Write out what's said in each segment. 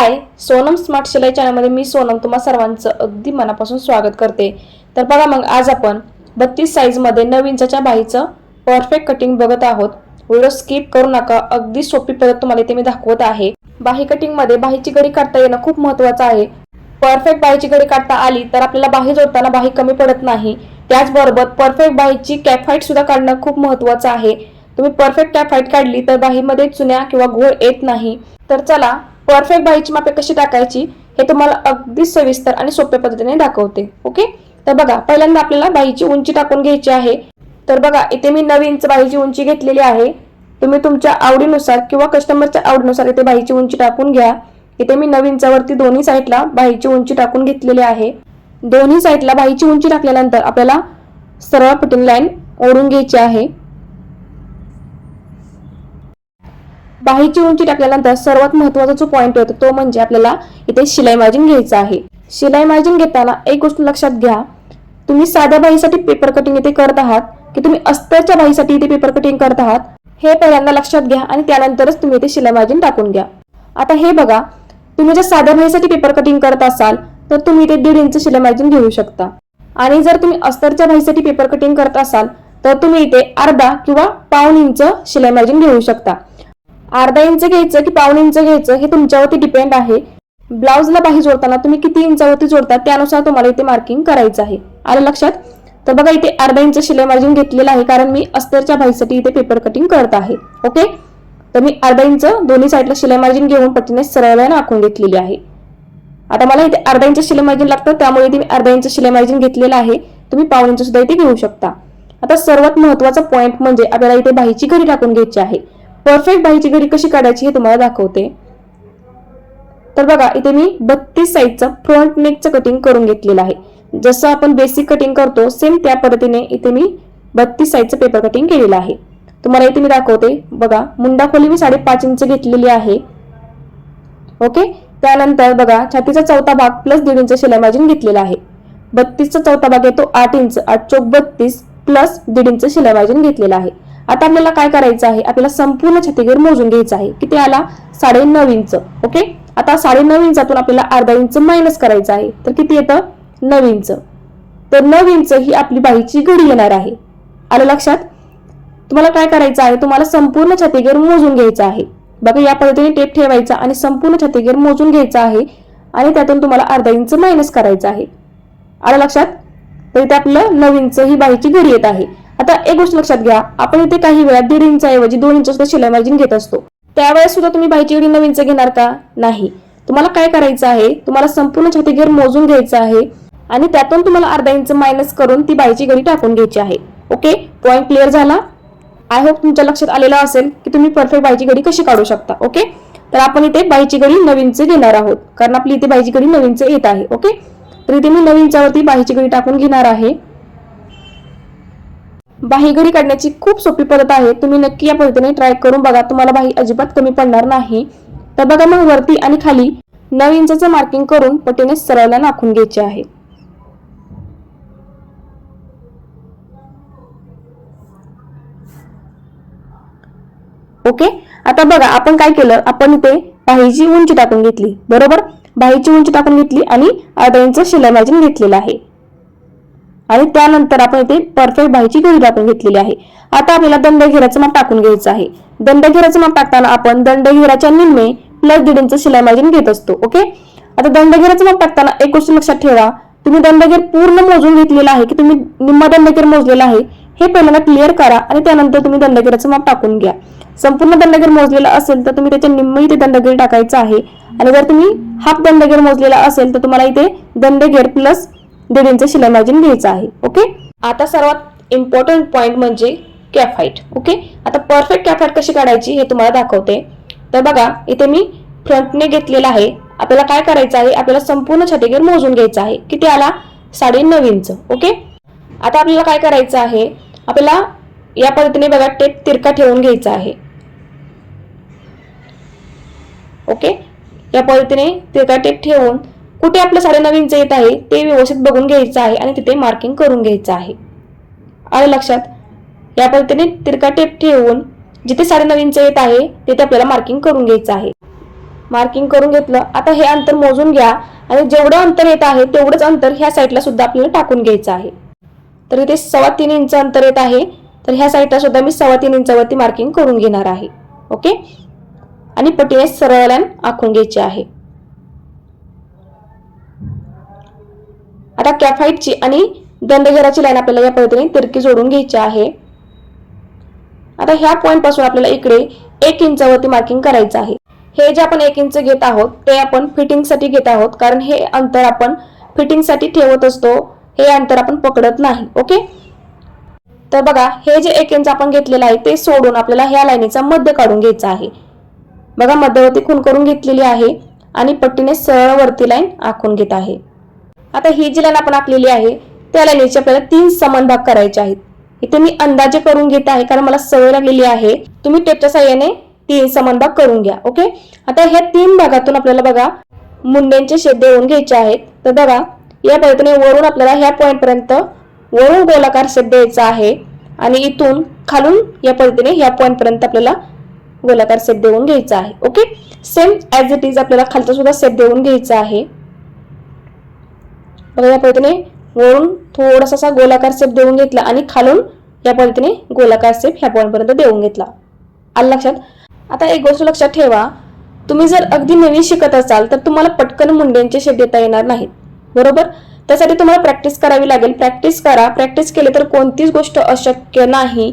हाय Sonam smart शिलाई चॅनलमध्ये मी सोनम तुम्हा सर्वांचं अगदी मनापासून स्वागत करते. तर बघा मग आज आपण बत्तीस साईजमध्ये नऊ इंचाच्या बाहीचं परफेक्ट कटिंग बघत आहोत. व्हिडिओ स्किप करू नका अगदी सोपी पद्धत तुम्हाला इथे मी दाखवत आहे. बाही कटिंगमध्ये बाहीची गडी काढता येणं खूप महत्त्वाचं आहे. परफेक्ट बाहीची गडी काढता आली तर आपल्याला बाही जोडताना बाही कमी पडत नाही. त्याचबरोबर परफेक्ट बाहीची कॅफाईट सुद्धा काढणं खूप महत्त्वाचं आहे. तुम्ही परफेक्ट कॅफाईट काढली तर बाहीमध्ये चुन्या किंवा घोळ येत नाही. तर चला परफेक्ट बाईची मापे कशी टाकायची हे तुम्हाला अगदी सविस्तर आणि सोप्या पद्धतीने दाखवते. ओके तर बघा पहिल्यांदा आपल्याला बाईची उंची टाकून घ्यायची आहे. तर बघा इथे मी नऊ इंच बाईची उंची घेतलेली आहे. तुम्ही तुमच्या आवडीनुसार किंवा कस्टमरच्या आवडीनुसार इथे बाईची उंची टाकून घ्या. इथे मी नऊ इंचावरती दोन्ही साईडला बाईची उंची टाकून घेतलेली आहे. दोन्ही साईडला बाईची उंची टाकल्यानंतर आपल्याला सरळ फिटिंग लाईन ओढून घ्यायची आहे. बाहीची उंची टाकल्यानंतर सर्वात महत्त्वाचा जो पॉईंट होतो तो म्हणजे आपल्याला इथे शिलाई मार्जिन घ्यायचं आहे. शिलाई मार्जिन घेताना एक गोष्ट लक्षात घ्या. तुम्ही साध्या बाहीसाठी पेपर कटिंग इथे करत आहात की तुम्ही अस्तरच्या बाहीसाठी इथे पेपर कटिंग करत आहात हे पहिल्यांदा लक्षात घ्या आणि त्यानंतरच तुम्ही इथे शिलाई मार्जिन टाकून घ्या. आता हे बघा तुम्ही जर साध्या बाहीसाठी पेपर कटिंग करत असाल तर तुम्ही इथे दीड इंच शिलाई मार्जिन घेऊ शकता. आणि जर तुम्ही अस्तरच्या बाहीसाठी पेपर कटिंग करत असाल तर तुम्ही इथे अर्धा किंवा पाऊन इंच शिलाई मार्जिन घेऊ शकता. अर्धा इंच घ्यायचं की पाऊण इंच घ्यायचं हे तुमच्यावरती डिपेंड आहे. ब्लाऊजला बाही जोडताना तुम्ही किती इंचावरती जोडता त्यानुसार तुम्हाला इथे मार्किंग करायचं आहे. आलं लक्षात? तर बघा इथे अर्धा इंच शिलाई मार्जिन घेतलेलं आहे कारण मी अस्तरच्या बाहीसाठी इथे पेपर कटिंग करत आहे. ओके तर मी अर्धा इंच दोन्ही साईडला शिलाई मार्जिन घेऊन पट्टीने सरळ लाईन आखून घेतलेली आहे. आता मला इथे अर्धा इंच शिलाई मार्जिन लागतं त्यामुळे इथे मी अर्धा इंच शिलाई मार्जिन घेतलेलं आहे. तुम्ही पाऊण इंच सुद्धा इथे घेऊ शकता. आता सर्वात महत्त्वाचा पॉईंट म्हणजे आपल्याला इथे बाहीची घरी टाकून घ्यायची आहे. परफेक्ट बाहीची घडी कशी काढायची हे तुम्हाला दाखवते. तर बघा इथे मी बत्तीस साईजचं फ्रंट नेकचं कटिंग करून घेतलेलं आहे. जसं आपण बेसिक कटिंग करतो सेम त्या पद्धतीने इथे मी बत्तीस साईजचं पेपर कटिंग केलेलं आहे. तुम्हाला इथे मी दाखवते बघा मुंडा खोली मी साडेपाच इंच घेतलेली आहे. ओके त्यानंतर बघा छातीचा चौथा भाग प्लस दीड इंच शिलाई मार्जिन घेतलेला आहे. बत्तीसचा चौथा भाग येतो आठ इंच आठ चौक बत्तीस प्लस दीड इंच शिलाई मार्जिन घेतलेला आहे. आता आपल्याला काय करायचं आहे? आपल्याला संपूर्ण छातीगीर मोजून घ्यायचं आहे. किती आला? साडे नऊ इंच. ओके आता साडे नऊ इंचातून आपल्याला अर्धा इंच मायनस करायचं आहे. तर किती येतं? नऊ इंच. तर नऊ इंच ही आपली बाईची घडी येणार आहे. आलं लक्षात? तुम्हाला काय करायचं आहे? तुम्हाला संपूर्ण छातीगीर मोजून घ्यायचं आहे. बघा या पद्धतीने टेप ठेवायचा आणि संपूर्ण छातीगीर मोजून घ्यायचा आहे. आणि त्यातून तुम्हाला अर्धा इंच मायनस करायचं आहे. आलं लक्षात? तर इथे आपलं नऊ इंच ही बाईची घडी येत आहे. आता एक गोष्ट लक्षात घ्या. आपण इथे काही वेळा दीड इंच ऐवजी दोन इंच सुद्धा शिलाई मार्जिन घेत असतो. त्यावेळेस सुद्धा तुम्ही बाईची घडी नऊ इंच घेणार का? नाही. तुम्हाला काय करायचं आहे? तुम्हाला संपूर्ण छातीगीर मोजून घ्यायचं आहे आणि त्यातून तुम्हाला अर्धा इंच मायनस करून ती बाईची घडी टाकून घ्यायची आहे. ओके पॉईंट क्लिअर झाला? आय होप तुमच्या लक्षात आलेला असेल की तुम्ही परफेक्ट बाईची घडी कशी काढू शकता. ओके तर आपण इथे बाईची घडी नवीनच घेणार आहोत. कारण आपली इथे बाईची घडी नवीनच येत आहे. ओके तर इथे मी नवीनच्यावरती बाईची घडी टाकून घेणार आहे. बाहीगडी काढण्याची खूप सोपी पद्धत आहे. तुम्ही नक्की या पद्धतीने ट्राय करून बघा. तुम्हाला बाही अजिबात कमी पडणार नाही. तर बघा मग वरती आणि खाली नऊ इंचाचं मार्किंग करून पटीने सरळला नाखून घ्यायचे आहे. ओके आता बघा आपण काय केलं? आपण इथे बाहीची उंची टाकून घेतली. बरोबर? बाहीची उंची टाकून घेतली आणि अर्धा इंच शिलाई मार्जिन घेतलेलं आहे. आणि त्यानंतर आपण इथे परफेक्ट बाहीची घडी आपण घेतलेली आहे. आता आपल्याला दंडघेराचं माप टाकून घ्यायचं आहे. दंडघेराचं माप टाकताना आपण दंडघेराच्या निम्मे प्लस दीड इंच शिलाई मार्जिन घेत असतो ओके आता दंडघेराचं माप टाकताना एक गोष्ट लक्षात ठेवा. तुम्ही दंडघेर पूर्ण मोजून घेतलेला आहे की तुम्ही निम्मा दंडघेर मोजलेला आहे हे पहिल्यांदा क्लिअर करा आणि त्यानंतर तुम्ही दंडगिराचं माप टाकून घ्या. संपूर्ण दंडघेर मोजलेला असेल तर तुम्ही त्याच्या निम्म इथे दंडघेर टाकायचं आहे. आणि जर तुम्ही हाफ दंडघेर मोजलेला असेल तर तुम्हाला इथे दंडघेर प्लस दीड इंच शिलाई घ्यायचं आहे ओके आता सर्वात इम्पॉर्टंट पॉइंट म्हणजे कॅफाईट ओके आता परफेक्ट कॅफाईट कशी काढायची हे तुम्हाला दाखवते. तर बघा इथे मी फ्रंटने घेतलेला आहे. आपल्याला काय करायचं आहे? आपल्याला संपूर्ण छातीगीर मोजून घ्यायचं आहे. किती आला? साडे नऊ इंच ओके आता आपल्याला काय करायचं आहे? आपल्याला या पद्धतीने बघा टेप तिरका ठेवून घ्यायचा आहे. ओके या पद्धतीने तिरका टेप ठेवून कुठे आपलं साडे नऊ इंच येत आहे ते व्यवस्थित बघून घ्यायचं आहे आणि तिथे मार्किंग करून घ्यायचं आहे. आलं लक्षात? या पद्धतीने तिरका टेप ठेवून जिथे साडे नऊ इंच येत आहे तिथे आपल्याला मार्किंग करून घ्यायचं आहे. मार्किंग करून घेतलं आता हे अंतर मोजून घ्या आणि जेवढं अंतर येत आहे तेवढंच अंतर ह्या साईडला सुद्धा आपल्याला टाकून घ्यायचं आहे. तर इथे सव्वा तीन इंच अंतर येत आहे तर ह्या साईडला सुद्धा मी सव्वा तीन इंचावरती मार्किंग करून घेणार आहे. ओके आणि पटीने सरळ लाईन आखून घ्यायची आहे. आता कॅफाईटची आणि दंडघराची लाईन आपल्याला या पद्धतीने तिरकी जोडून घ्यायची आहे. आता ह्या पॉईंटपासून आपल्याला इकडे एक इंचावरती मार्किंग करायचं आहे. हे जे आपण एक इंच घेत आहोत ते आपण फिटिंगसाठी घेत आहोत कारण हे अंतर आपण फिटिंगसाठी ठेवत असतो हे अंतर आपण पकडत नाही ओके? तर बघा हे जे एक इंच आपण घेतलेलं आहे ते सोडून आपल्याला ह्या लाईनीचा मध्य काढून घ्यायचा आहे. बघा मध्यवर्ती खून करून घेतलेली आहे आणि पट्टीने सरळ वरती लाईन आखून घेत आहे. आता ही जी लाईन आपण आखलेली आहे त्या लाईनीचे आपल्याला तीन समान भाग करायचे आहेत. इथे मी अंदाजे करून घेत आहे कारण मला सवय लागलेली आहे. तुम्ही टेपच्या साह्याने तीन समान भाग करून घ्या ओके? आता ह्या तीन भागातून आपल्याला बघा मुंड्यांचे शेप देऊन घ्यायचे आहेत. तर बघा या पद्धतीने वरून आपल्याला ह्या पॉईंट पर्यंत वरून गोलाकार शेप द्यायचा आहे आणि इथून खालून या पद्धतीने ह्या पॉईंट पर्यंत आपल्याला गोलाकार सेट देऊन घ्यायचा आहे okay? Same as it is आपल्याला खालचा सुद्धा सेट देऊन घ्यायचा आहे. बघा या पद्धतीने वरून थोडासा असा गोलाकार सेप देऊन घेतला आणि खालून या पद्धतीने गोलाकार सेप ह्या पॉईंटपर्यंत देऊन घेतला. आलं लक्षात? आता एक गोष्ट लक्षात ठेवा. तुम्ही जर अगदी नवीन शिकत असाल तर तुम्हाला पटकन मुंड्यांचे शेप देता येणार नाहीत. बरोबर? त्यासाठी तुम्हाला प्रॅक्टिस करावी लागेल. प्रॅक्टिस करा. प्रॅक्टिस केली तर कोणतीच गोष्ट अशक्य नाही.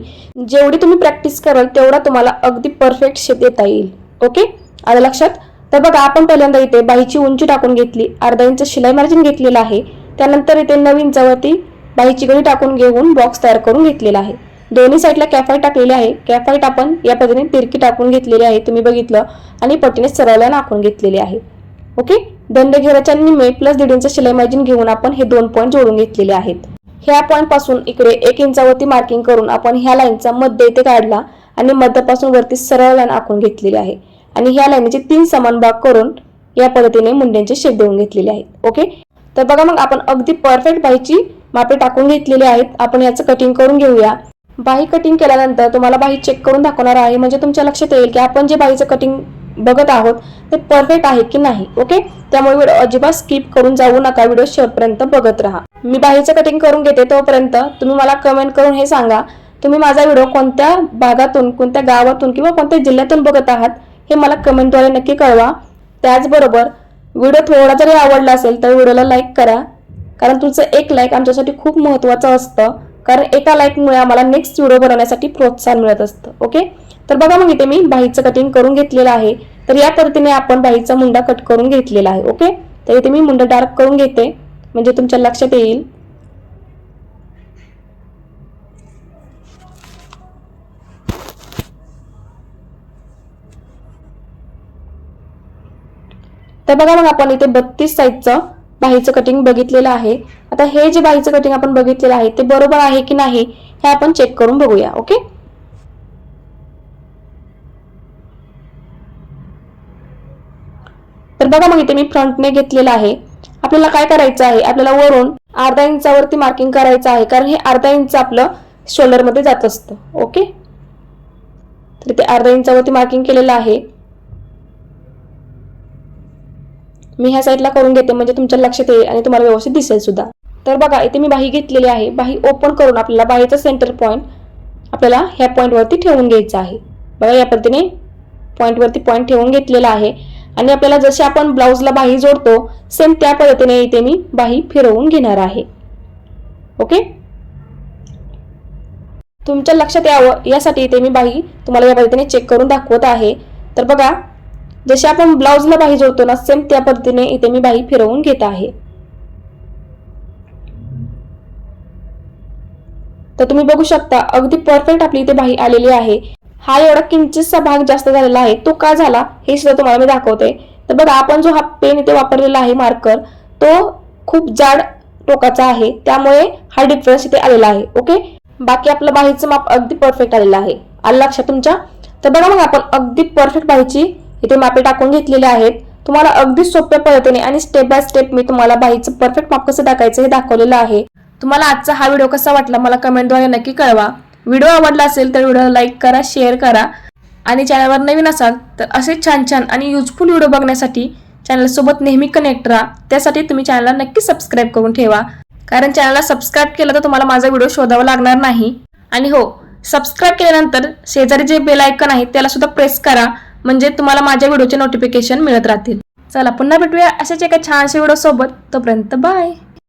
जेवढी तुम्ही प्रॅक्टिस कराल तेवढा तुम्हाला अगदी परफेक्ट शेप देता येईल. ओके आता लक्षात? तर बघा आपण पहिल्यांदा इथे बाहीची उंची टाकून घेतली. अर्धा इंच शिलाई मार्जिन घेतलेलं आहे. त्यानंतर इथे नऊ इंचावरती बाहीची गळी टाकून घेऊन बॉक्स तयार करून घेतलेला आहे. दोन्ही साईडला कॅफाईट टाकलेली आहे. कॅफाईट आपण या पद्धतीने तिरकी टाकून घेतलेली आहे तुम्ही बघितलं. आणि पट्टीने सरळला आखून घेतलेली आहे. ओके? दंडघेराच्या निम्मे प्लस दीड इंच शिलाई मार्जिन घेऊन आपण हे दोन पॉईंट जोडून घेतलेले आहेत. ह्या पॉईंटपासून इकडे एक इंचावरती मार्किंग करून आपण ह्या लाईनचा मध्य इथे काढला आणि मध्यापासून वरती सरळ लाईन आखून घेतलेली आहे. आणि ह्या लाईनीचे तीन समान भाग करून या पद्धतीने मुंड्यांचे शेप देऊन घेतलेले आहेत. ओके तर बघा मग आपण अगदी परफेक्ट बाहीची मापे टाकून घेतलेली आहेत. आपण याचं कटिंग करून घेऊया. बाही कटिंग केल्यानंतर तुम्हाला बाही चेक करून दाखवणार आहे. म्हणजे तुमच्या लक्षात येईल की आपण जे बाहीचं कटिंग बघत आहोत ते परफेक्ट आहे की नाही. ओके त्यामुळे व्हिडिओ अजिबात स्किप करून जाऊ नका. व्हिडिओ शेवटपर्यंत बघत राहा. मी बाहीचं कटिंग करून घेते तोपर्यंत तुम्ही मला कमेंट करून हे सांगा. तुम्ही माझा व्हिडिओ कोणत्या भागातून कोणत्या गावातून किंवा कोणत्या जिल्ह्यातून बघत आहात? हे मला कमेंटद्वारे नक्की कळवा. त्याचबरोबर व्हिडिओ थोडा जरी आवडला असेल तर व्हिडिओला लाईक करा. कारण तुमचं एक लाईक आमच्यासाठी खूप महत्त्वाचं असतं. कारण एका लाईकमुळे आम्हाला नेक्स्ट व्हिडिओ बनवण्यासाठी प्रोत्साहन मिळत असतं. ओके तर बघा मग इथे मी बाहीचं कटिंग करून घेतलेलं आहे. तर या पद्धतीने आपण बाहीचा मुंडा कट करून घेतलेला आहे. ओके तर इथे मी मुंडा डार्क करून घेते. म्हणजे तुमच्या लक्षात येईल. तर बघा मग आपण इथे बत्तीस साईजचं बाहीचं कटिंग बघितलेलं आहे. आता हे जे बाहीचं कटिंग आपण बघितलेलं आहे ते बरोबर आहे की नाही हे आपण चेक करून बघूया ओके तर बघा मग इथे मी फ्रंटने घेतलेलं आहे. आपल्याला काय करायचं आहे? आपल्याला वरून अर्धा इंचावरती मार्किंग करायचं आहे कारण हे अर्धा इंच आपलं शोल्डरमध्ये जात असतं ओके तर ते अर्धा इंचावरती मार्किंग केलेलं आहे. मी ह्या साईडला करून घेते म्हणजे तुमच्या लक्षात येईल आणि तुम्हाला व्यवस्थित दिसेल सुद्धा. तर बघा इथे मी बाही घेतलेली आहे. बाही ओपन करून आपल्याला बाहीचा सेंटर पॉईंट आपल्याला ह्या पॉईंटवरती ठेवून घ्यायचा आहे. बघा या पद्धतीने पॉईंटवरती पॉईंट ठेवून घेतलेला आहे. आणि आपल्याला जसे आपण ब्लाऊजला बाही जोडतो सेम त्या पद्धतीने इथे मी बाही फिरवून घेणार आहे. ओके तुमच्या लक्षात यावं यासाठी इथे मी बाही तुम्हाला या पद्धतीने चेक करून दाखवत आहे. तर बघा जसे आपण ब्लाऊजला बाही जोडतो ना सेम त्या पद्धतीने इथे मी बाही फिरवून घेत आहे. तर तुम्ही बघू शकता अगदी परफेक्ट आपली इथे बाही आलेली आहे. हा एवढा किंचितचा भाग जास्त झालेला आहे. तो का झाला हे सुद्धा तुम्हाला मी दाखवते. तर बघा आपण जो हा पेन इथे वापरलेला आहे मार्कर तो खूप जाड टोकाचा आहे. त्यामुळे हा डिफरन्स इथे आलेला आहे. ओके? बाकी आपलं बाहीचं माप अगदी परफेक्ट आलेलं आहे. आलं लक्षात तुमच्या? तर बघा मग आपण अगदी परफेक्ट बाहीची इथे मापे टाकून घेतलेले आहेत. तुम्हाला अगदी सोप्या पद्धतीने आणि स्टेप बाय स्टेप मी तुम्हाला बाईचं परफेक्ट माप कसं टाकायचं हे दाखवलेलं आहे. तुम्हाला आजचा हा व्हिडिओ कसा वाटला मला कमेंटद्वारे नक्की कळवा. व्हिडिओ आवडला असेल तर व्हिडिओ लाईक करा शेअर करा. आणि चॅनलवर नवीन असाल तर असे छान छान आणि युजफुल व्हिडिओ बघण्यासाठी चॅनलसोबत नेहमी कनेक्ट राहा. त्यासाठी तुम्ही चॅनलला नक्की सबस्क्राईब करून ठेवा. कारण चॅनलला सबस्क्राईब केलं तर तुम्हाला माझा व्हिडिओ शोधावा लागणार नाही. आणि हो सबस्क्राईब केल्यानंतर शेजारी जे बेल आयकन आहे त्याला सुद्धा प्रेस करा. म्हणजे तुम्हाला माझ्या व्हिडिओचे नोटिफिकेशन मिळत राहतील. चला पुन्हा भेटूया अशाच एका छानशा व्हिडिओ सोबत तोपर्यंत बाय